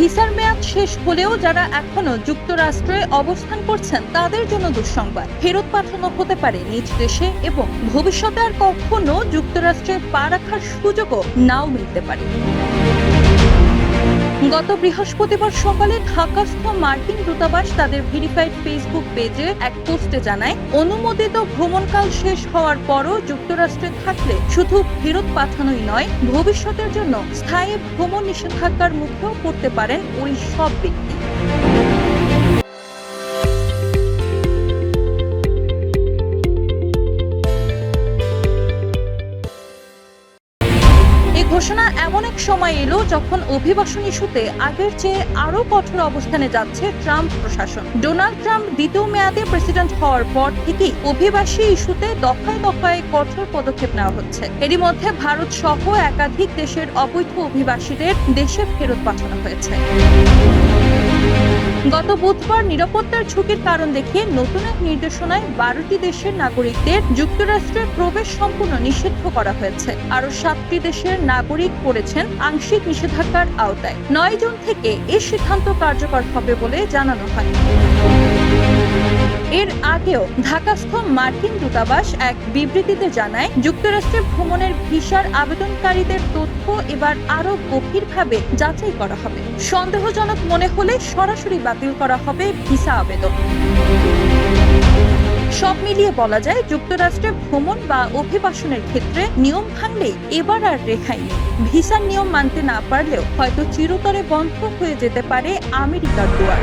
ভিসার মেয়াদ শেষ হলেও যারা এখনও যুক্তরাষ্ট্রে অবস্থান করছেন, তাদের জন্য দুঃসংবাদ। ফেরত পাঠানো হতে পারে নিজ দেশে এবং ভবিষ্যতে আর কখনো যুক্তরাষ্ট্রে পা রাখার সুযোগও নাও মিলতে পারে। গত বৃহস্পতিবার সকালে ঢাকাস্থ মার্কিন দূতাবাস তাদের ভেরিফাইড ফেসবুক পেজে এক পোস্টে জানায়, অনুমোদিত ভ্রমণকাল শেষ হওয়ার পরও যুক্তরাষ্ট্রে থাকলে শুধু ফেরত পাঠানোই নয়, ভবিষ্যতের জন্য স্থায়ী ভ্রমণ নিষেধাজ্ঞার মুখেও পড়তে পারেন ওই সব ব্যক্তি। ঘোষণা এমন এক সময় এলো যখন অভিবাসন ইস্যুতে আগের চেয়ে আরও কঠোর অবস্থানে যাচ্ছে ট্রাম্প প্রশাসন। ডোনাল্ড ট্রাম্প দ্বিতীয় মেয়াদে প্রেসিডেন্ট হওয়ার পর থেকেই অভিবাসী ইস্যুতে দফায় দফায় কঠোর পদক্ষেপ নেওয়া হচ্ছে। এরই মধ্যে ভারত সহ একাধিক দেশের অবৈধ অভিবাসীদের দেশে ফেরত পাঠানো হয়েছে। গত বুধবার নিরাপত্তার ঝুঁকির কারণ দেখিয়ে নতুন এক নির্দেশনায় বারোটি দেশের নাগরিকদের যুক্তরাষ্ট্রে প্রবেশ সম্পূর্ণ নিষিদ্ধ করা হয়েছে। আরও সাতটি দেশের নাগরিক পড়েছেন আংশিক নিষেধাজ্ঞার আওতায়। নয় জুন থেকে এ সিদ্ধান্ত কার্যকর হবে বলে জানানো হয়। এর আগেও ঢাকাস্থ মার্কিন দূতাবাস এক বিবৃতিতে জানায়, যুক্তরাষ্ট্রে ভ্রমণের ভিসার আবেদনকারীদের তথ্য এবার আরও গভীরভাবে যাচাই করা হবে। সন্দেহজনক মনে হলে সরাসরি বাতিল করা হবে ভিসা আবেদন। সব মিলিয়ে বলা যায়, যুক্তরাষ্ট্রে ভ্রমণ বা অভিবাসনের ক্ষেত্রে নিয়ম ভাঙলেই এবার আর রেখাই নেই। ভিসার নিয়ম মানতে না পারলেও হয়তো চিরতরে বন্ধ হয়ে যেতে পারে আমেরিকার দুয়ার।